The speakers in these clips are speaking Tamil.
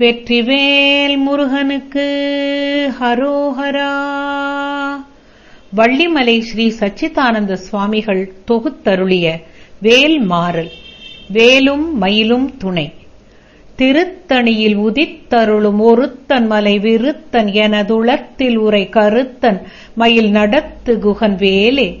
வெற்றிவேல் முருகனுக்கு ஹரோஹரா. வள்ளிமலை ஸ்ரீ சச்சிதானந்த சுவாமிகள் தொகுத்தருளிய வேல் மாறல் வேலும் மயிலும் துணை. திருத்தணியில் உதித்தருளும் ஒருத்தன் மலை விருத்தன் எனதுளத்தில் உரை கருத்தன் மயில் நடத்து குகன் வேலே.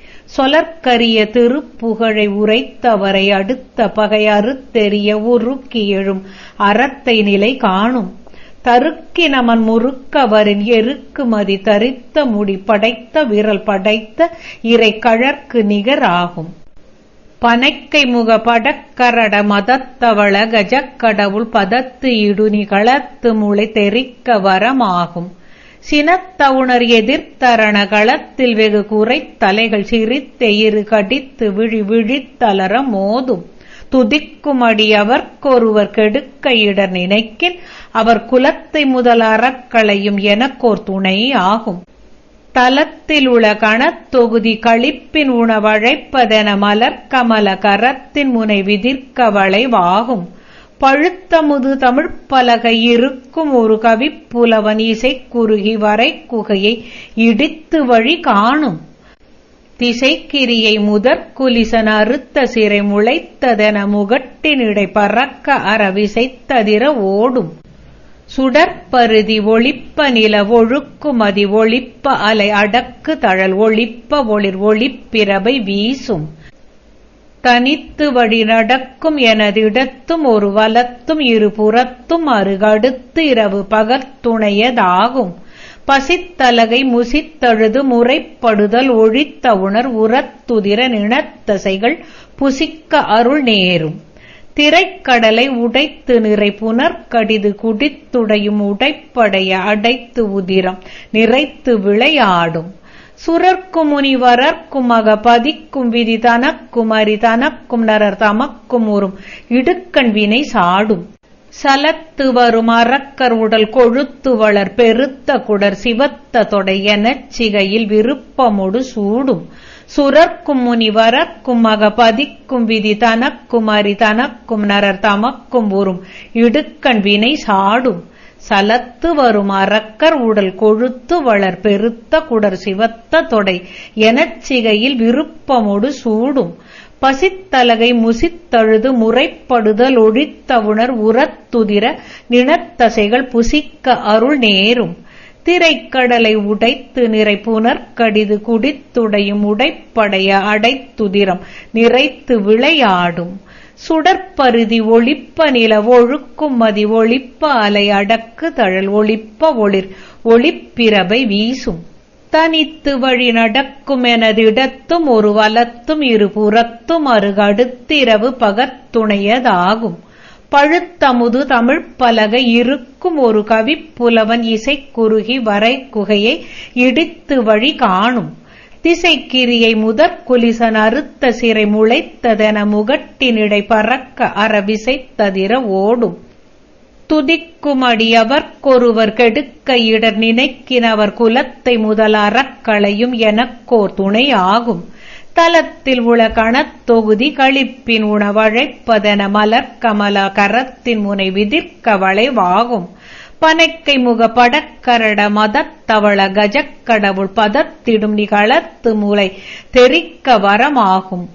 சொலற்கரிய திருப்புகழை உரைத்தவரை அடுத்த பகை அறுத்தெறிய உருக்கி எழும் அறத்தை நிலை காணும். தருக்கினமன் முறுக்கவரின் எருக்குமதி தரித்த முடி படைத்த விரல் படைத்த இறை கழற்கு நிகராகும். பனைக்கை முக படக்கரட மதத்தவள கஜக்கடவுள் பதத்து இடுனி களத்து முளை தெரிக்க வரமாகும். சினத்தவுணர் எதிர்த்தரண களத்தில் வெகு குறை தலைகள் சிரித்த கடித்து விழி விழித்தலர மோதும். துதிக்குமடி அவர்க்கொருவர் கெடுக்க இடர் நினைக்கின் அவர் குலத்தை முதல் அறக்களையும் எனக்கோர் துணை ஆகும். தலத்தில் கணத்தொகுதி களிப்பின் உணவழைப்பதென மலர்கமல கரத்தின் முனை விதிர்க்க வளைவாகும் பழுத்தமுது தமிழ்ப்பலகை இருக்கும் ஒரு கவிப்புலவன் இசை குறுகி வரை குகையை இடித்து வழி காணும். திசைக்கிரியை முதற்குலிசன் அறுத்த சிறை முளைத்ததென முகட்டினிடை பறக்க அறவிசைத்ததிர ஓடும். சுடற்பருதி ஒளிப்ப நில ஒழுக்குமதி ஒளிப்ப அலை அடக்கு தழல் ஒளிப்ப ஒளிர் ஒளிப்பிரபை வீசும். தனித்து வழி நடக்கும் எனதிடத்தும் ஒரு வலத்தும் இருபுறத்தும் அருகடுத்து இரவு பகத்துணையதாகும் பசித்தலகை முசித்தழுது முறைப்படுதல் ஒழித்த உணர் உரத்துதிர நினத்தசைகள் புசிக்க அருள் நேரும். திரைக்கடலை உடைத்து நிறை புனர்கடிது குடித்துடையும் உடைப்படைய அடைத்து உதிரம். நிறைத்து விளையாடும். சுரர்க்கும் முனிவரர்க்கும் மக பதிக்கும் விதி தனக்கும் அரி தனக்கும் நரர் தமக்கும் உறும் இடுக்கண் வினை சாடும். சலத்து வரும் அறக்கர் உடல் கொழுத்து வளர் பெருத்த குடர் சிவத்த தொடையெனச் சிகையில் விருப்பமொடு சூடும். சுரர்க்கும் முனிவரர்க்கும் மக பதிக்கும் விதி தனக்கும் அரி தனக்கும் நரர் தமக்கும் உறும் இடுக்கண் வினை சாடும். சலத்து வரும்? அறக்கர் உடல் கொழுத்து வளர் பெருத்த குடர் சிவத்த தொடை எனச் சிகையில் விருப்பமொடு சூடும். பசித்தலகை முசித்தழுது முறைப்படுதல் ஒழித்தவுணர் உரத்துதிர நினத்தசைகள் புசிக்க அருள் நேரும். திரைக்கடலை உடைத்து நிறை புனர்கடிது குடித்துடையும் உடைப்படைய அடைத்துதிரம். நிறைத்து விளையாடும். சுடற்பருதி ஒளிப்ப நில ஒழுக்குமதி ஒளிப்ப அலை அடக்கு தழல் ஒளிப்ப ஒளிர் ஒளிப்பிரபை வீசும். தனித்து வழி நடக்கும் எனதிடத்தும் ஒரு வலத்தும் இருபுறத்தும் அருகடுத்திரவு பகத்துணையதாகும். பழுத்தமுது தமிழ்ப்பலகை இருக்கும் ஒரு கவிப்புலவன் இசைக்குறுகி வரை குகையை இடித்து வழி காணும். திசைக்கிரியை முதற்குலிசன் அறுத்த சிறை முளைத்ததென முகட்டினிடை பறக்க அறவிசைத்ததிர ஓடும். துதிக்குமடி அவர்க்கொருவர் கெடுக்க இடர் நினைக்கினவர் குலத்தை முதல் அறக்களையும் எனக்கோர் துணை ஆகும். தலத்தில் உள கணத்தொகுதி களிப்பின் உணவழைப்பதென மலர்கமல கரத்தின் முனை விதிர்க்க வளைவாகும். பனைக்கை முக படக்கரட மதத்தவள கஜக்கடவுள் பதத்திடும் நிகழத்து மூலை தெரிக்க வரமாகும்.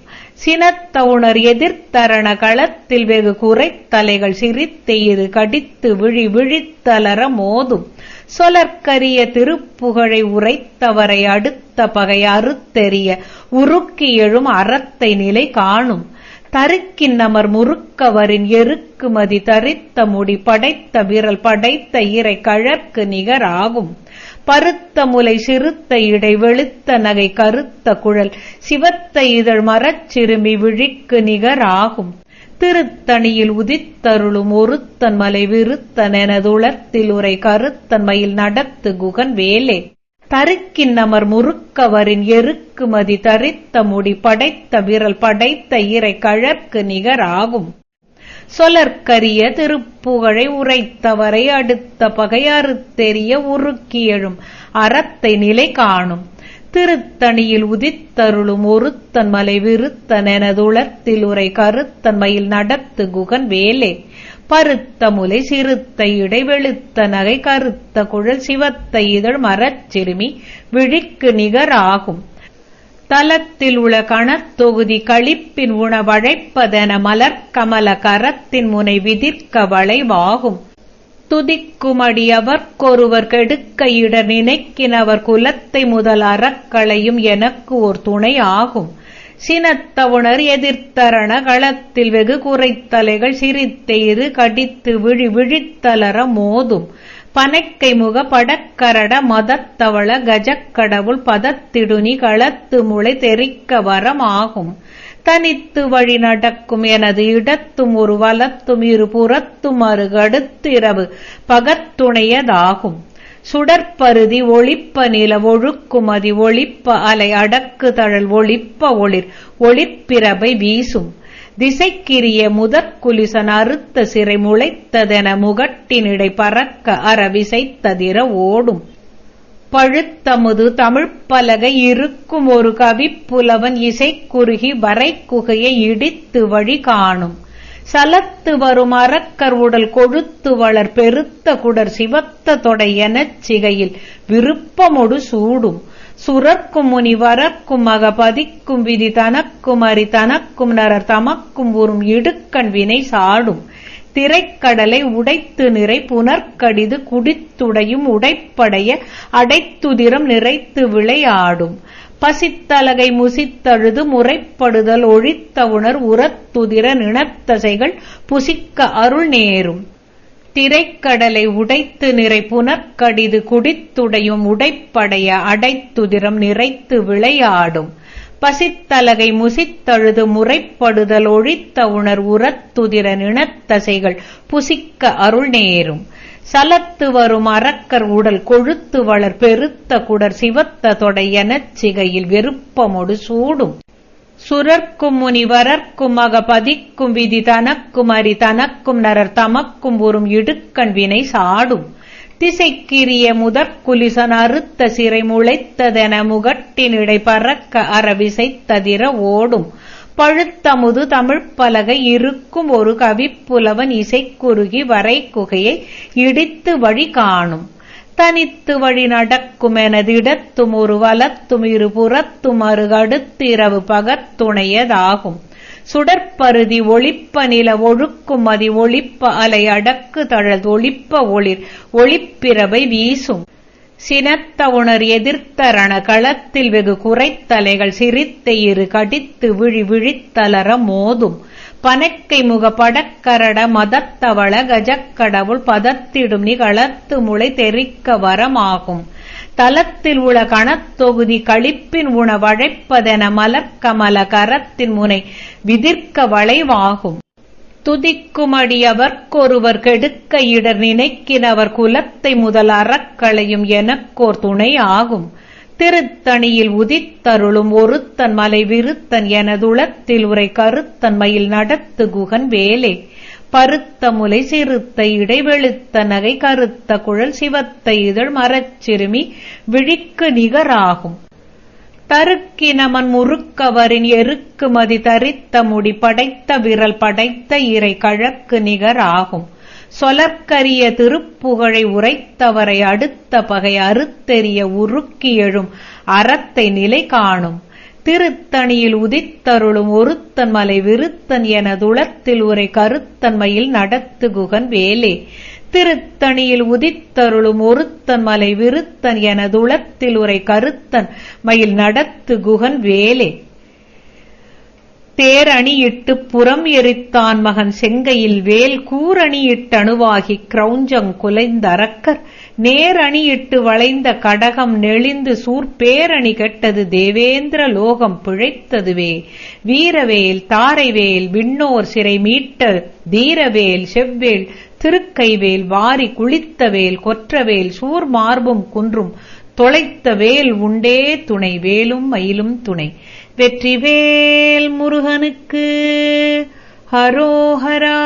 சினத்தவுணர் எதிர்த்தரண களத்தில் வெகு குறைத்தலைகள் சிரித்து கடித்து விழி விழித்தலர மோதும். சொலற்கரிய திருப்புகழை உரைத்தவரை அடுத்த பகை அறுத்தெறிய உருக்கி எழும் அறத்தை நிலை காணும். தருக்கின் அமர் முறுக்கவரின் எருக்குமதி தரித்த முடி படைத்த விரல் படைத்த இறை கழற்கு நிகராகும். பருத்த முலை சிறுத்த இடை வெளுத்த நகை கருத்த குழல் சிவத்த இதழ் மரச் சிறுமி விழிக்கு நிகராகும். திருத்தணியில் உதித்தருளும் ஒருத்தன் மலை விருத்தன் எனதுளத்தில் உரை கருத்தன் மயில் நடத்து குகன் வேலே. தருக்கின் அமர் முறுக்கவரின் எருக்குமதி தரித்த முடி படைத்த விரல் படைத்த இறை கழற்கு நிகராகும். சொலற்கரிய திருப்புகழை உரைத்தவரை அடுத்த பகை அறுத்தெறிய உருக்கி எழும் அறத்தை நிலை காணும். திருத்தணியில் உதித்தருளும் ஒருத்தன் மலை விருத்தன் எனதுளத்தில் உரை கருத்தன் மயில் நடத்து குகன் வேலே. பருத்த முலை சிறுத்த இடைவெளுத்த நகை கருத்த குழல் சிவத்த இதழ் மரச்சிறுமி விழிக்கு நிகராகும். தலத்தில் உள கணத்தொகுதி களிப்பின் உணவழைப்பதென மலர்கமல கரத்தின் முனை விதிர்க்க வளைவாகும். துதிக்குமடி அவர்க்கொருவர் கெடுக்க இட நினைக்கினவர் குலத்தை முதல் அறக்களையும் எனக்கு ஓர் துணை ஆகும். சினத்தவுணர் எதிர்த்தரண களத்தில் வெகு குறைத்தலைகள் சிரித்தெய்து கடித்து விழி விழித்தலர மோதும். பனைக்கை முக படக்கரட மதத்தவள கஜக்கடவுள் பதத்திடுனி களத்து முளை தெரிக்க வரமாகும் தனித்து வழி நடக்கும் எனது இடத்தும் ஒரு வலத்தும் இரு புறத்தும் அருகடுத்திரவு பகத்துணையதாகும். சுடற்பருதி ஒளிப்ப நில ஒழுக்குமதி ஒளிப்ப அலை அடக்கு தழல் ஒளிப்ப ஒளிர் ஒளிப்பிரபை வீசும். திசைக்கிரிய முதற்குலிசன் அறுத்த சிறை முளைத்ததென முகட்டினிடை பறக்க அறவிசைத்ததிர ஓடும். பழுத்தமுது தமிழ்ப்பலகை இருக்கும் ஒரு கவிப்புலவன் இசைக்குறுகி வரைக்குகையை இடித்து வழி காணும். சலத்து வரும் அறக்கர் உடல் கொழுத்து வளர் பெருத்த குடர் சிவத்த தொடை எனச் சிகையில் விருப்பமொடு சூடும். சுரக்கும் முனி வரக்கும் மக பதிக்கும் விதி தனக்கும் அரி தனக்கும் நரர் தமக்கும் உறும் இடுக்கண் வினை சாடும். திரைக்கடலை உடைத்து நிறை புனர்கடிது குடித்துடையும் உடைப்படைய அடைத்துதிரம் நிறைத்து விளையாடும். பசித்தலகை முசித்தழுது முறைப்படுதல் ஒழித்த உணர் உரத்துதிர நிணத்தசைகள் புசிக்க அருள் நேரும். திரைக்கடலை உடைத்து நிறை புனக்கடிது குடித்துடையும் உடைப்படைய அடைத்துதிரம் நிறைத்து விளையாடும். பசித்தலகை முசித்தழுது முறைப்படுதல் ஒழித்த உணர் உரத்துதிர நிணத்தசைகள் புசிக்க அருள் நேரும். சலத்து வரும் அறக்கர் உடல் கொழுத்து வளர் பெருத்த குடர் சிவத்த தொடை சிகையில் வெறுப்பமொடு சூடும். சுரர்க்கும் முனி வரர்க்கும் அக பதிக்கும் விதி தனக்கும் அரி தனக்கும் நரர் தமக்கும் உறும் இடுக்கண் வினை சாடும். திசைக்கிரிய முதற்குலிசன் அறுத்த சிறை முளைத்ததென முகட்டினிடை பறக்க அறவிசைத்ததிர ஓடும். பழுத்தமுது தமிழ்ப்பலகை இருக்கும் ஒரு கவிப்புலவன் இசைக்குறுகி வரை குகையை இடித்து வழி காணும். தனித்து வழி நடக்கும் எனதிடத்தும் ஒரு வலத்தும் இருபுறத்தும் அருகடுத்திரவு பகத்துணையதாகும். சுடற்பருதி ஒளிப்ப நில ஒழுக்கும் அதி ஒளிப்ப அலை அடக்கு தழல் ஒளிப்ப ஒளிர் ஒளிப்பிரவை வீசும். சினத்த உணர் எதிர்த்தரண களத்தில் வெகு குறைத்தலைகள் சிரித்த இரு கடித்து விழி விழித்தலர மோதும். பனைக்கை முக படக்கரட மதத்தவள கஜக்கடவுள் பதத்திடும் நிகழத்து முளை தெரிக்க வரமாகும். தலத்தில் உள கணத்தொகுதி களிப்பின் உணவழைப்பதென மலர்க்கமல கரத்தின் முனை விதிர்க்க வளைவாகும். துதிக்குமடி அவர்க்கொருவர் கெடுக்க இடர் நினைக்கினவர் குலத்தை முதல் அறக்களையும் எனக்கோர் துணை ஆகும். திருத்தணியில் உதித்தருளும் ஒருத்தன் மலை விருத்தன் எனதுளத்தில் உரை கருத்தன் மயில் நடத்து குகன் வேலே. பருத்த முலை சிறுத்த இடைவெளுத்த நகை கருத்த குழல் சிவத்த இதழ் மரச்சிறுமி விழிக்கு நிகராகும். தருக்கினமன் முறுக்கவரின் எருக்குமதி தரித்த முடி படைத்த விரல் படைத்த இறை கழக்கு நிகர் ஆகும் சொலற்கரிய திருப்புகழை உரைத்தவரை அடுத்த பகை அறுத்தெறிய உருக்கி எழும் அறத்தை நிலை காணும். திருத்தணியில் உதித்தருளும் ஒருத்தன் மலை விருத்தன் எனதுளத்தில் உரை கருத்தன்மையில் நடத்துகுகன் வேலே. திருத்தணியில் உதித்தருளும் ஒருத்தன் மலை விருத்தன் எனதுளத்தில் உரை கருத்தன் மயில் நடத்து குகன் வேலே. தேரணியிட்டு புறம் எரித்தான் மகன் செங்கையில் வேல். கூரணியிட்டணுவாகி கிரௌஞ்சங் குலைந்தரக்கர் நேரணியிட்டு வளைந்த கடகம் நெளிந்து சூர்பேரணி கெட்டது தேவேந்திர லோகம் பிழைத்ததுவே. வீரவேல் தாரைவேல் விண்ணோர் சிறை மீட்ட தீரவேல் செவ்வேல் திருக்கைவேல் வாரி குளித்தவேல் கொற்றவேல் சூர் மார்பும் குன்றும் தொலைத்த வேல் உண்டே துணை வேலும் மயிலும் துணை. வெற்றிவேல் முருகனுக்கு ஹரோஹரா!